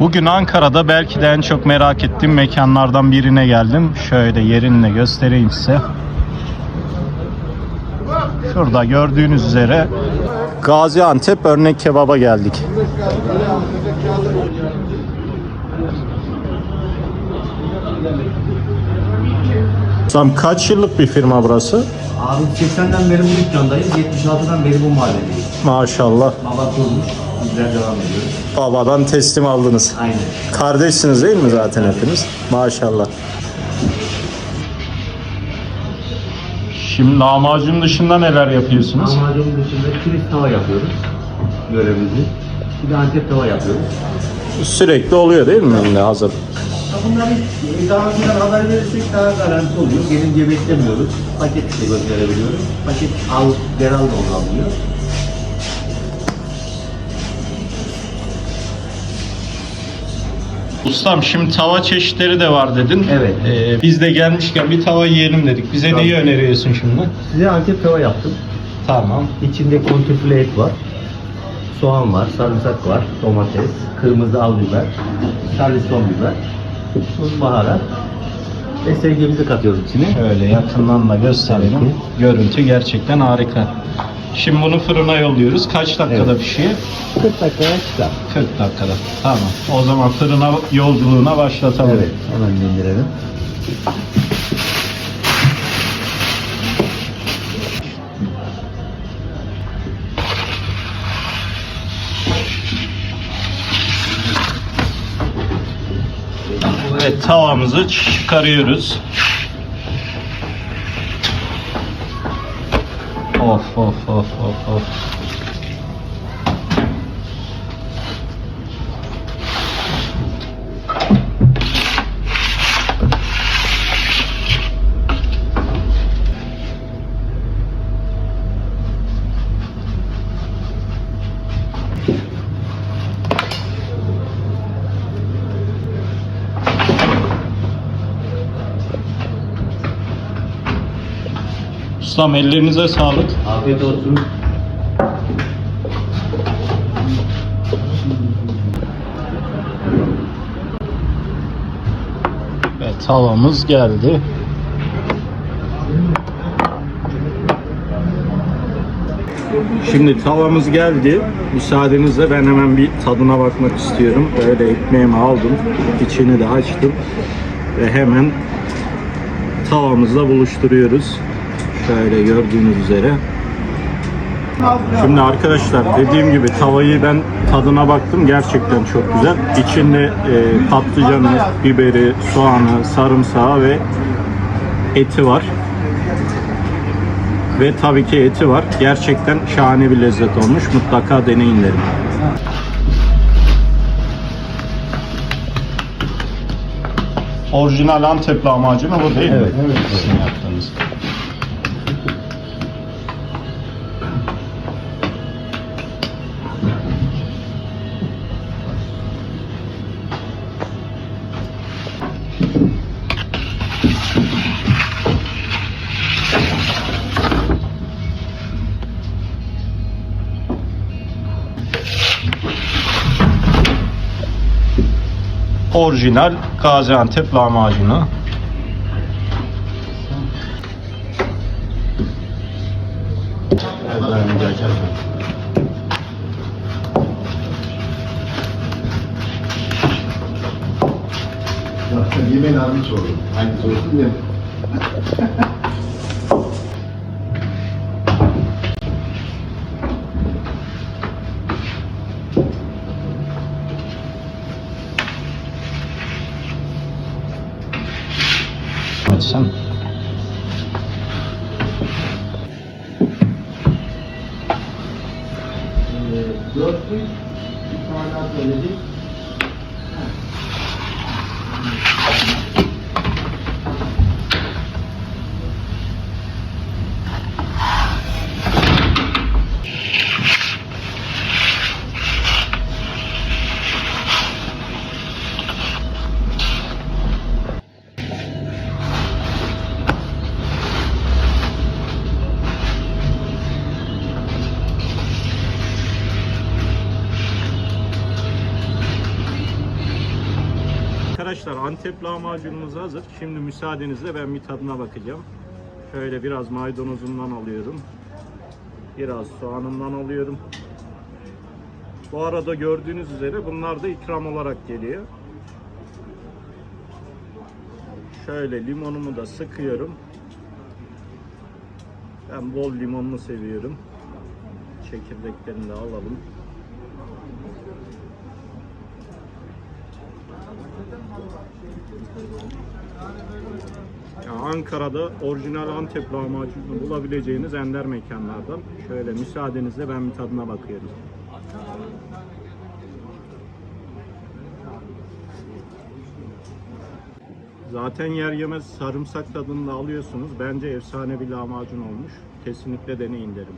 Bugün Ankara'da belki de en çok merak ettiğim mekanlardan birine geldim. Şöyle yerini göstereyim size. Şurada gördüğünüz üzere Gaziantep örnek kebaba geldik. Tam kaç yıllık bir firma burası? Abi 80'den beri bu dükkandayız, 76'dan beri bu mahalledeyiz. Maşallah. Baba kurmuş, bizler devam ediyoruz. Babadan teslim aldınız. Aynen. Kardeşsiniz değil mi zaten hepiniz? Maşallah. Şimdi lahmacun dışında neler yapıyorsunuz? Lahmacun dışında kilit tava yapıyoruz. Görevimizi. Bir de antep tava yapıyoruz. Sürekli oluyor değil mi önünde hazır? Ya bunları e, daha önceden haber verirsek daha garanti oluyor. Gelince beklemiyoruz. Paket de gönderebiliyoruz. Paket al, deral da onu Ustam şimdi tava çeşitleri de var dedin. Evet. Ee, biz de gelmişken bir tava yiyelim dedik. Bize Tamam. neyi öneriyorsun şimdi? Size antep tava yaptım. Tamam. İçinde kontrfile et var. Soğan var, sarımsak var, domates, kırmızı al biber, charleston biber, tuz, baharat ve sevgimizi katıyoruz içine. Şöyle yakından da gösterelim. Görüntü gerçekten harika. Şimdi bunu fırına yolluyoruz. Kaç dakikada Evet. pişiyor? 40 dakikaya çıkar. 40 dakikada. Tamam. O zaman fırına yolculuğuna başlatalım. Evet, hemen indirelim. Evet tavamızı çıkarıyoruz. off, off, off, off, off. Ustam ellerinize sağlık. Afiyet olsun. Ve tavamız geldi. Şimdi tavamız geldi. Müsaadenizle ben hemen bir tadına bakmak istiyorum. Böyle ekmeğimi aldım. içini de açtım. Ve hemen tavamızla buluşturuyoruz. Şöyle gördüğünüz üzere. Şimdi arkadaşlar dediğim gibi tavayı ben tadına baktım gerçekten çok güzel. İçinde e, patlıcanı, biberi, soğanı, sarımsağı ve eti var. Ve tabii ki eti var. Gerçekten şahane bir lezzet olmuş. Mutlaka deneyin derim. Orijinal Antep lahmacunu bu değil Evet, mi? evet. Sizin yaptığınız. Orijinal Gaziantep lahmacunu. Yemeğin abi sorun. Hangisi olsun ya? Açsam. Dört gün, bir tane söyledik. Arkadaşlar Antep lahmacunumuz hazır. Şimdi müsaadenizle ben bir tadına bakacağım. Şöyle biraz maydanozundan alıyorum. Biraz soğanından alıyorum. Bu arada gördüğünüz üzere bunlar da ikram olarak geliyor. Şöyle limonumu da sıkıyorum. Ben bol limonlu seviyorum. Çekirdeklerini de alalım. Ya Ankara'da orijinal Antep lahmacunu bulabileceğiniz ender mekanlardan. Şöyle müsaadenizle ben bir tadına bakıyorum. Zaten yer yemez sarımsak tadını da alıyorsunuz. Bence efsane bir lahmacun olmuş. Kesinlikle deneyin derim.